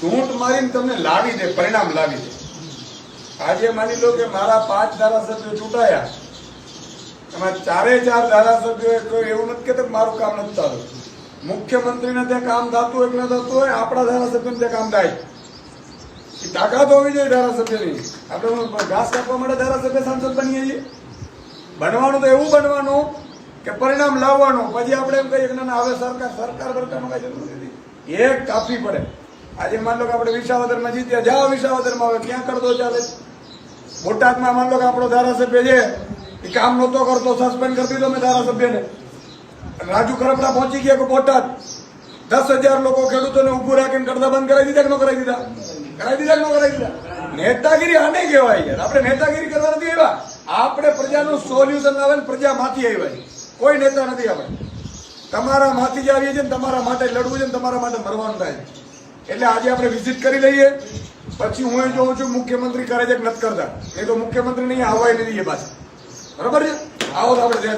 ચૂંટ મારીને તમને લાવી દે, પરિણામ લાવી દે. આજે માની લો કે મારા પાંચ ધારાસભ્યો ચૂંટાયા. એમાં ચારે ચાર ધારાસભ્યો કોઈ એવું નથી કે મારું કામ નથી થતું મુખ્યમંત્રીને ત્યાં કામ થતું હોય કે ન થતું હોય, આપણા ધારાસભ્યને ત્યાં કામ થાય. એ તાકાત હોવી જોઈએ ધારાસભ્યની. આપણે ઘાસ કાપવા માટે ધારાસભ્ય સાંસદ બનીએ છીએ. બનવાનું તો એવું બનવાનું કે પરિણામ લાવવાનું. પછી આપણે એમ કહીએ કે ના હવે સરકાર સરકાર સરકારનું કાંઈ જરૂર નથી. એક કાપવી પડે. આજે માન લો કે આપણે વિસાવદરમાં જીત્યા. જાઓ વિસાવદરમાં હવે, ક્યાં કરતો ચાલે? બોટાદમાં માન લો કે આપણો ધારાસભ્ય છે. એ કામ નહોતો કરતો સસ્પેન્ડ કરી દીધો મેં ધારાસભ્યને. રાજુ કરપડા પહોંચી ગયા કે બોટાદ? દસ હજાર લોકો ખેડૂતોને ઉભું રાખીને કરતા બંધ કરાવી દીધા કે ન કરાવી દીધા? કરાવી દીધા કે ન કરાવી દીધા? નેતાગીરી આને કહેવાય યાર. આપણે નેતાગીરી કરવા નથી આવ્યા. આપણે પ્રજાનું સોલ્યુશન આવે ને પ્રજામાંથી આવ્યા કોઈ નેતા નથી આપણે. તમારા માંથી જ આવીએ છીએ ને તમારા માટે લડવું છે ને તમારા માટે મરવાનું થાય છે. એટલે આજે આપણે વિઝિટ કરી લઈએ. પછી હું એ જોઉં છું, મુખ્યમંત્રી કરે છે નથી કરતા? એ તો મુખ્યમંત્રી નહીં આવવાય નહીં એ પાછા. બરાબર છે? આવો તો આપણે ત્યાં